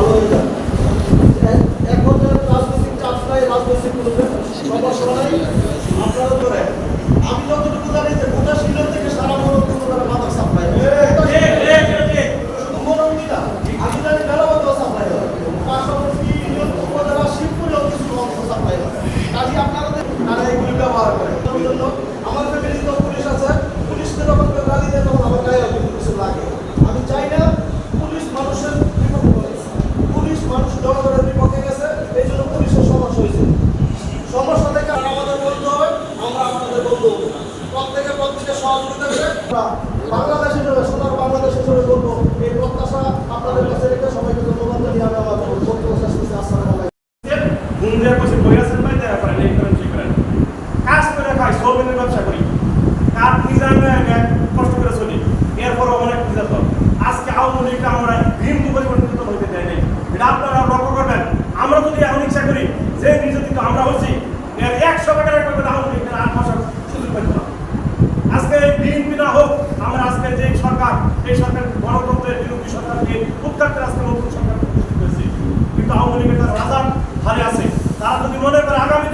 ভালো হয়ে যাবে। এ- এখন রাজনৈতিক চাপ নাই রাজনৈতিক কোনো সমস্যা নাই আপনারা রাখেন। আমি যতটুকু জানি যে গোটা শিলং থেকে সারা মরণ কোনো মাদার সাপ্লাই শুধু মরণই না আমি জানি মেলাবত সাপ্লাই হয় পাশাপাশি উপজেলা শিবপুরেও কিছু অংশ সাপ্লাই হয় কাজে আপনারা তারা এগুলি ব্যবহার করে। তার জন্য আমার ফ্যামিলি তো পুলিশ আছে। পুলিশকে যখন কেউ গালি দেয় তখন আমার গায়ে কিন্তু কিছু লাগে আমি চাই না পুলিশ মানুষের বিপক্ষে গেছে। পুলিশ মানুষ জনগণের বিপক্ষে গেছে এই জন্য পুলিশের সমস্যা হয়েছে সমস্যা থেকে আমাদের বলতে হবে আমরা আপনাদের বলতে হবে প্রত্যেকে প্রত্যেকে সহযোগিতা করে আমরা বাংলাদেশ হিসেবে সোনার বাংলাদেশ হিসেবে বলব, এই প্রত্যাশা আপনাদের কাছে রেখে সবাইকে ধন্যবাদ জানিয়ে আমি আমার নিজে যদি এখন ইচ্ছা করি, যে নির্যাতিত আমরা হচ্ছি একশো টাকার একটা আওয়ামী লীগের আট মাসের সুযোগ পাইতে না আজকে বিএনপি না হোক আমরা আজকে যে সরকার এই সরকার গণতন্ত্রের বিরোধী সরকারকে নতুন সরকার প্রতিষ্ঠিত হয়েছে। কিন্তু আওয়ামী লীগের তারা রাজার হারে আছে। তারা যদি মনে করে আগামী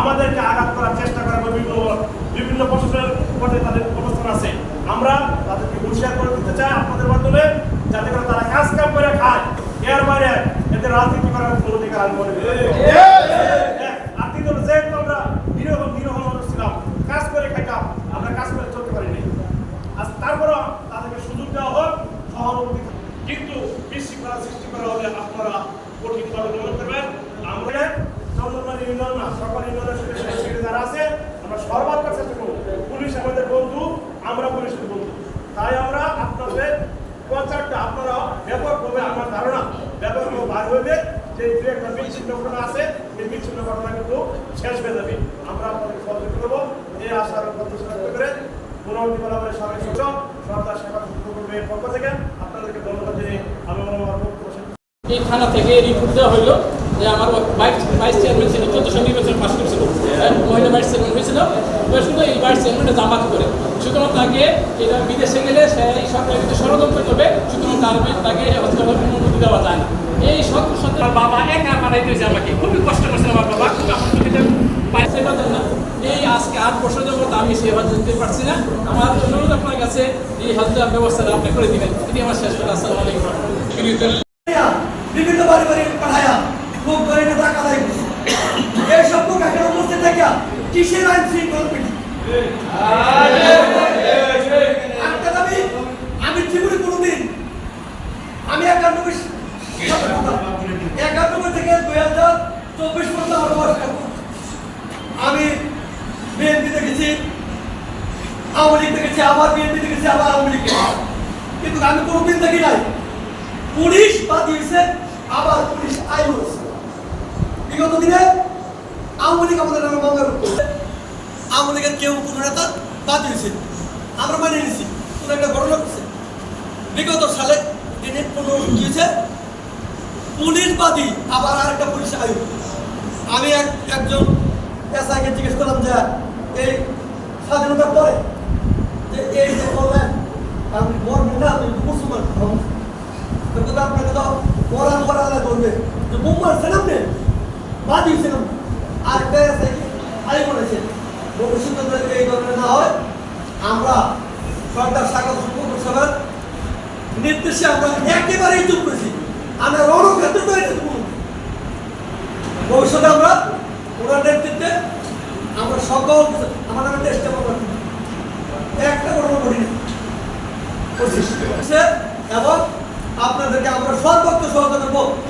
আমাদেরকে আঘাত করার চেষ্টা করে বিভিন্ন বিভিন্ন প্রশাসনের পথে তাদের আছে, আমরা তাদেরকে হুঁশিয়ার করে দিতে চাই আপনাদের মাধ্যমে, যাতে করে তারা কাজ কাম করে খায়। এর বাইরে এদের রাজনীতি করার অধিকার আমি মনে করি না। আর দ্বিতীয় হলো যেহেতু আমরা নিরহ নিরহ মানুষ ছিলাম কাজ করে খাইতাম আমরা কাজ করে চলতে পারিনি আজ তারপরও তাদেরকে সুযোগ দেওয়া হোক সহানুভূতি কিন্তু বিশৃঙ্খলা সৃষ্টি করা হলে আপনারা কঠিন গ্রহণ করবেন আমরা চন্দ্রমান ইউনিয়ন না সকল ইউনিয়নের সাথে যারা আছে। আমরা সর্বাত্মক চেষ্টা করব। পুলিশ আমাদের বন্ধু, আমরা পুলিশের বন্ধু। তাই আমরা আপনাদের প্রচারটা আপনারা ব্যাপকভাবে আমার ধারণা ব্যাপকভাবে বার হইবে যে দু একটা বিচ্ছিন্ন ঘটনা আছে এই বিচ্ছিন্ন ঘটনা কিন্তু শেষ হয়ে যাবে। আমরা আপনাদের সহযোগিতা করব। এই আশার প্রত্যাশা ব্যক্ত করে পুনর্বৃত্তি বরাবরের সবাই সূচক সরকার সেবা করবে পক্ষ থেকে। আপনাদেরকে ধন্যবাদ জানিয়ে আমি আমার। এই থানা থেকে রিপোর্ট দেওয়া হলো যে আমার ভাইস ভাইস চেয়ারম্যান ছিল চোদ্দশো নির্বাচন পাশ করেছিল। হ্যাঁ, মহিলা ভাইস চেয়ারম্যান হয়েছিল। শুধু এই ভাইস চেয়ারম্যানটা জামাত করে। সুতরাং তাকে এটা বিদেশে গেলে সে এই সরকার কিন্তু ষড়যন্ত্র করবে সুতরাং তার তাকে অস্ত্রভাবে অনুমতি দেওয়া যায় না। এই সত্য সত্য বাবা একা হয়েছে আমাকে। খুবই কষ্ট করছে আমার বাবা খুব আমার চোখে পাই সেবা দেন না এই আজকে আট বছর যাবত আমি সেবা দিতে পারছি না। আমার অনুরোধ আপনার কাছে এই হজদার ব্যবস্থাটা আপনি করে দিবেন। এটি আমার শেষ করে আসসালামু আলাইকুম। বিভিন্ন বাড়ি বাড়ি পাঠায়া লোক ধরে এনে টাকা দেয় এই সব লোক এখানে উপস্থিত থাকিয়া কিসের আইন শৃঙ্খলা পেটি একটা দাবি আমি জীবনে কোনোদিন আমি একানব্বই একানব্বই থেকে দুই হাজার চব্বিশ পর্যন্ত আমার বয়স কত? আমি বিএনপি দেখেছি আওয়ামী লীগ দেখেছি, আবার বিএনপি দেখেছি, আবার আওয়ামী লীগ কিন্তু আমি কোনোদিন দেখি নাই। পুলিশ বাদ দিয়েছে আবার পুলিশ আইন হয়েছে বিগত দিনে আওয়ামী লীগ আমাদের নামে মামলা আওয়ামী লীগের কেউ কোনো নেতা বাদ দিয়েছে। আমরা মানে নিছি কোনো একটা ঘটনা করছে বিগত সালে দিনে কোনো কি পুলিশ বাদী, আবার আরেকটা পুলিশ আয়ু আমি এক একজন এসআইকে জিজ্ঞেস করলাম যে, এই স্বাধীনতার পরে আপনি মরবেন না আপনি মুসলমান হন। তো আপনাকে তো কোরআন কোরআন করবে। যে মুম্বার সেনামনে বাদী সেনাম আর একটা আছে আই বলেছে ভবিষ্যতে যদি এই ধরনের না হয়, আমরা সরকার স্বাগত সভার নির্দেশে আমরা একেবারেই চুপ করেছি। আমরা রণক্ষেত্র তৈরি করব ভবিষ্যতে আমরা ওনার নেতৃত্বে আমরা সকল আমার নামে চেষ্টা করব একটা ঘটনা ঘটিনি করছি। এবং আপনাদেরকে আমরা সর্বোচ্চ সহযোগিতা করব।